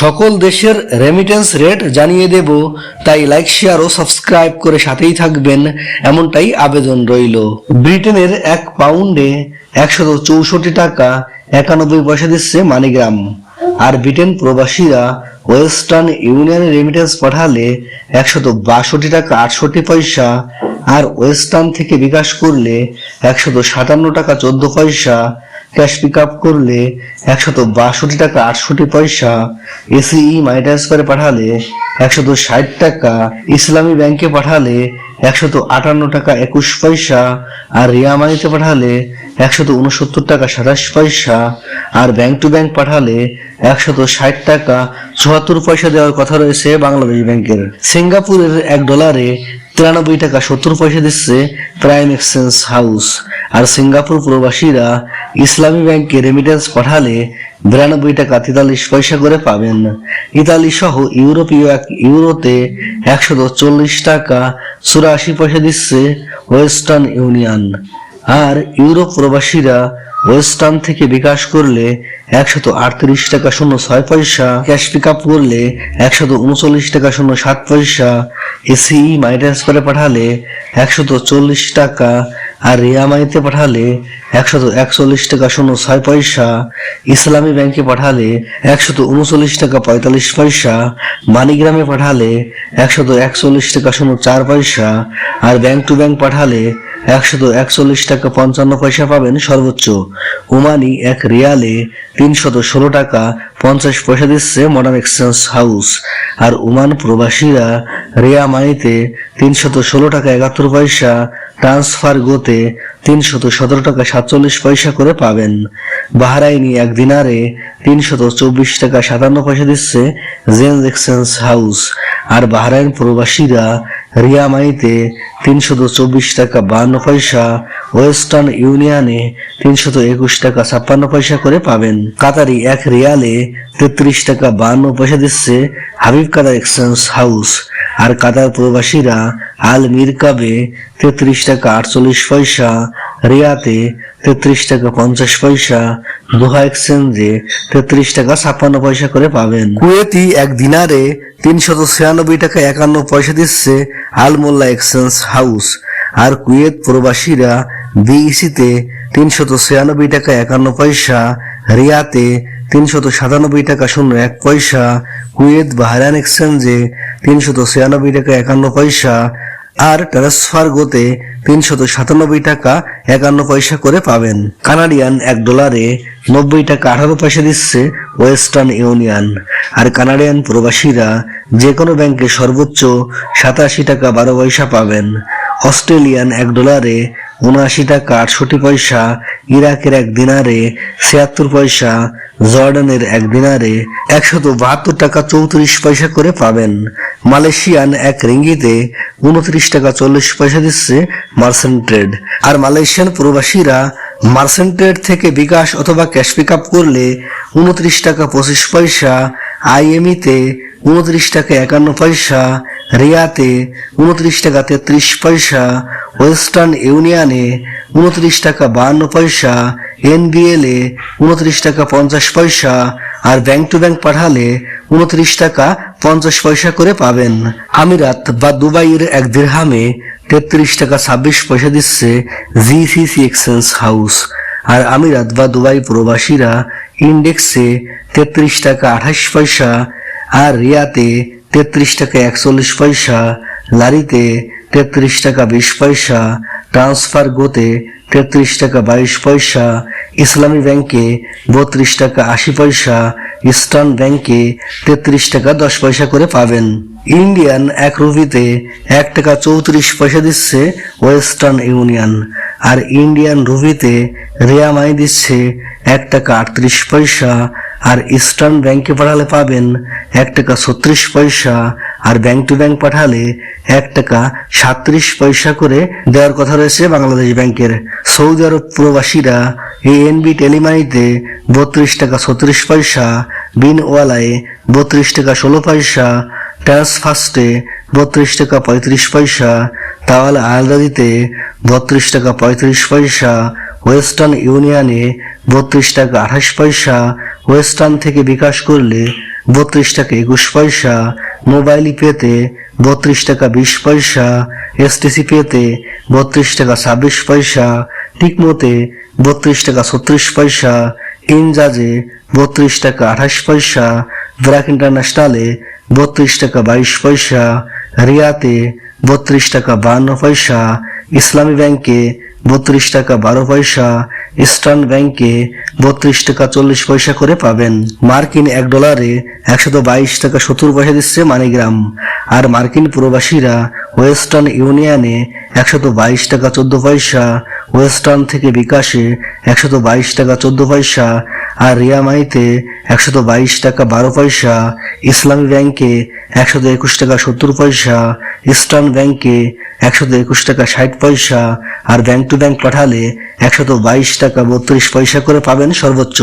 সকল দেশের remittance rate জানিয়ে দেব, তাই লাইক শেয়ার ও সাবস্ক্রাইব করে সাথেই থাকবেন, এমনটাই আবেদন রইল। ব্রিটেনের এক পাউন্ডে একশত চৌষট্টি টাকা একানব্বই পয়সা দিচ্ছে মানিগ্রাম। আর ব্রিটেন প্রবাসীরা ওয়েস্টার্ন ইউনিয়নে রেমিটেন্স পাঠালে একশত বাষট্টি টাকা আটষট্টি পয়সা, আর ওয়েস্টার্ন থেকে বিকাশ করলে একশত সাতান্ন টাকা চোদ্দ পয়সা ক্যাশ পিক আপ করলে একশত বাষট্টি টাকা, আটষট্টি পয়সা এসিই মানি ট্রান্সফারে পাঠালে একশত ষাট টাকা, ইসলামী ব্যাংকে পাঠালে একশত আটান্ন টাকা একুশ পয়সা, আর রিয়া মানিতে পাঠালে একশত উনসত্তর টাকা সাতাশ পয়সা, আর ব্যাংক টু ব্যাংক পাঠালে একশত ষাট টাকা চুয়াত্তর পয়সা দেওয়ার কথা রয়েছে বাংলাদেশ ব্যাংকের। সিঙ্গাপুরের এক ডলারে তিরানব্বই টাকা সত্তর পয়সা দিচ্ছে প্রাইম এক্সচেঞ্জ হাউস। সিঙ্গাপুর প্রবাসীরা ইসলামী ব্যাংকে রেমিটেন্স পাঠালে বিরানব্বই টাকা তেতাল্লিশ পয়সা করে পাবেন। ইতালি সহ ইউরোপীয় ইউরোতে একশত চল্লিশ টাকা চুরাশি পয়সা দিচ্ছে ওয়েস্টার্ন ইউনিয়ন। আর ইউরোপ প্রবাসীরা ওয়েস্টার্ন থেকে বিকাশ করলে একশত আটত্রিশ টাকা শূন্য ছয় পয়সা, ক্যাশ পিক আপ করলে একশত উনচল্লিশ টাকা শূন্য সাত পয়সা, এসিই মাই ট্রান্সফারে পাঠালে একশত চল্লিশ টাকা আর রিয়ামাইতে পাঠালে একশত একচল্লিশ টাকা শূন্য ছয় পয়সা, ইসলামী ব্যাংকে পাঠালে একশত উনচল্লিশ টাকা পঁয়তাল্লিশ পয়সা, মানিগ্রামে পাঠালে একশত একচল্লিশ টাকা শূন্য চার পয়সা, আর ব্যাংক টু ব্যাংক পাঠালে একশত একচল্লিশ টাকা পঞ্চান্ন পয়সা পাবেন সর্বোচ্চ। ওমানি এক রিয়ালে তিনশত ষোলো টাকা পঞ্চাশ পয়সা দিচ্ছে মডার্ন এক্সচেঞ্জ হাউস। আর ওমান প্রবাসীরা রিয়া মানিতে তিনশত ষোলো টাকা একাত্তর পয়সা, ট্রান্সফার গোতে তিনশত সতেরো টাকা সাতচল্লিশ পয়সা করে পাবেন। বাহারাইনি এক দিনারে তিনশত চব্বিশ টাকা সাতান্ন পয়সা দিচ্ছে জেন্স এক্সচেঞ্জ হাউস। আর বাহরাইন প্রবাসীরা রিয়ামাইতে তিনশত চব্বিশ টাকা বান্ন পয়সা, ওয়েস্টার্ন ইউনিয়নে তিনশত একুশ টাকা ছাপ্পান্ন পয়সা করে পাবেন। কাতারি এক রিয়ালে তেত্রিশ টাকা বান্ন পয়সা দিচ্ছে হাবিব কাতার এক্সচেঞ্জ হাউস। আর কাতার প্রবাসীরা আল মিরকাবে তেত্রিশ টাকা আটচল্লিশ পয়সা, রিয়াতে তেত্রিশ টাকা পঞ্চাশ পয়সা দোহা এক্সচেঞ্জে তেত্রিশ টাকা ছাপ্পান্ন পয়সা করে পাবেন। কুয়েতি এক দিনারে তিনশত ছিয়ানব্বই টাকা একান্ন পয়সা দিচ্ছে আল মোল্লা এক্সচেঞ্জ হাউস। আর কুয়েত প্রবাসীরা বিইসিতে তিনশত ছিয়ানব্বই টাকা একান্ন পয়সা, রিয়াতে তিনশত সাতানব্বই টাকা শূন্য এক পয়সা, কুয়েত বাহরান এক্সচেঞ্জে তিনশত ছিয়ানব্বই টাকা একান্ন পয়সা আর ট্রান্সফার গোতে তিনশত সাতানব্বই টাকা একান্ন পয়সা করে পাবেন। কানাডিয়ান এক ডলারে নব্বই টাকা আঠারো পয়সা দিচ্ছে ওয়েস্টার্ন ইউনিয়ন। আর কানাডিয়ান প্রবাসীরা যে কোনো ব্যাংকে সর্বোচ্চ সাতাশি টাকা বারো পয়সা পাবেন। অস্ট্রেলিয়ান এক ডলারে উনআশি টাকা আটষট্টি পয়সা, ইরাকের এক দিনারে ছিয়াত্তর পয়সা জর্ডানের এক দিনারে একশত বাহাত্তর টাকা চৌত্রিশ পয়সা করে পাবেন। মালয়েশিয়ান এক রিঙ্গিতে উনত্রিশ টাকা চল্লিশ পয়সা দিচ্ছে মার্সেন্ট ট্রেড। আর মালয়েশিয়ান প্রবাসীরা মার্সেন্ট ট্রেড থেকে বিকাশ অথবা ক্যাশ পিক আপ করলে উনত্রিশ টাকা পঁচিশ পয়সা আইএমইতে উনত্রিশ টাকা একান্ন পয়সা, রিয়াতে উনত্রিশ টাকা তেত্রিশ পয়সা, ওয়েস্টার্ন ইউনিয়নে উনত্রিশ টাকা বাহান্ন পয়সা, এনবিএল উনত্রিশ টাকা পঞ্চাশ পয়সা আর ব্যাংক টু ব্যাংক পাঠালে উনত্রিশ টাকা পঞ্চাশ পয়সা করে পাবেন। আমিরাত বা দুবাইয়ের এক দিরহামে তেত্রিশ টাকা ছাব্বিশ পয়সা দিচ্ছে জিসিসি এক্সচেঞ্জ হাউস। আর আমিরাত বা দুবাই প্রবাসীরা ইন্ডেক্সে তেত্রিশ টাকা আঠাশ পয়সা আর রিয়াতে তেত্রিশ টাকা একচল্লিশ পয়সা, লারিতে তেত্রিশ টাকা বিশ পয়সা, ট্রান্সফার গোতে তেত্রিশ টাকা বাইশ পয়সা, ইসলামী ব্যাংকে বত্রিশ টাকা আশি পয়সা, ইস্টার্ন ব্যাংকে তেত্রিশ টাকা দশ পয়সা করে পাবেন। ইন্ডিয়ান এক রুপিতে এক টাকা চৌত্রিশ পয়সা দিচ্ছে ওয়েস্টার্ন ইউনিয়ন, আর ইন্ডিয়ান রুপিতে রিয়ামাই দিচ্ছে এক টাকা আটত্রিশ পয়সা আর ইস্টার্ন ব্যাংকে পাঠালে পাবেন এক টাকা ছত্রিশ পয়সা, আর ব্যাংক টু ব্যাংক পাঠালে এক টাকা সাত্রিশ পয়সা করে দেওয়ার কথা রয়েছে বাংলাদেশ ব্যাংকের। সৌদি আরব প্রবাসীরা এএনবি টেলিমানিতে বত্রিশ টাকা ছত্রিশ পয়সা, বিনওয়ালায় বত্রিশ টাকা ষোলো পয়সা ট্রান্সফার্স্টে বত্রিশ টাকা পঁয়ত্রিশ পয়সা, তাওয়াল আলদাদিতে বত্রিশ টাকা পঁয়ত্রিশ পয়সা ওয়েস্টার্ন ইউনিয়নে বত্রিশ টাকা আঠাশ পয়সা, ওয়েস্টার্ন থেকে বিকাশ করলে বত্রিশ টাকা একুশ পয়সা, মোবাইল পেতে বত্রিশ টাকা বিশ পয়সা এসটিসি পেতে বত্রিশ টাকা ছাব্বিশ পয়সা টিকমোতে বত্রিশ টাকা ছত্রিশ পয়সা, ইনজাজে বত্রিশ টাকা আঠাশ পয়সা, ব্র্যাক ইন্টারন্যাশনালে বত্রিশ টাকা বাইশ পয়সা, রিয়াতে বত্রিশ টাকা বান্ন পয়সা ইসলামী ব্যাংকে বত্রিশ টাকা বারো পয়সা, ইস্টার্ন ব্যাংকে বত্রিশ টাকা চল্লিশ পয়সা করে পাবেন। মার্কিন এক ডলারে একশত বাইশ টাকা সত্তর পয়সা দিচ্ছে মানিগ্রাম। আর মার্কিন প্রবাসীরা ওয়েস্টার্ন ইউনিয়নে একশত বাইশ টাকা চোদ্দ পয়সা, ওয়েস্টার্ন থেকে বিকাশে একশত বাইশ টাকা চোদ্দ পয়সা আর রিয়ামাইতে একশত বাইশ টাকা বারো পয়সা, ইসলামী ব্যাংকে একশত একুশ টাকা সত্তর পয়সা, ইস্টার্ন ব্যাংকে একশত একুশ টাকা ষাট পয়সা, আর ব্যাংক টু ব্যাংক পাঠালে একশত বাইশ টাকা বত্রিশ পয়সা করে পাবেন সর্বোচ্চ।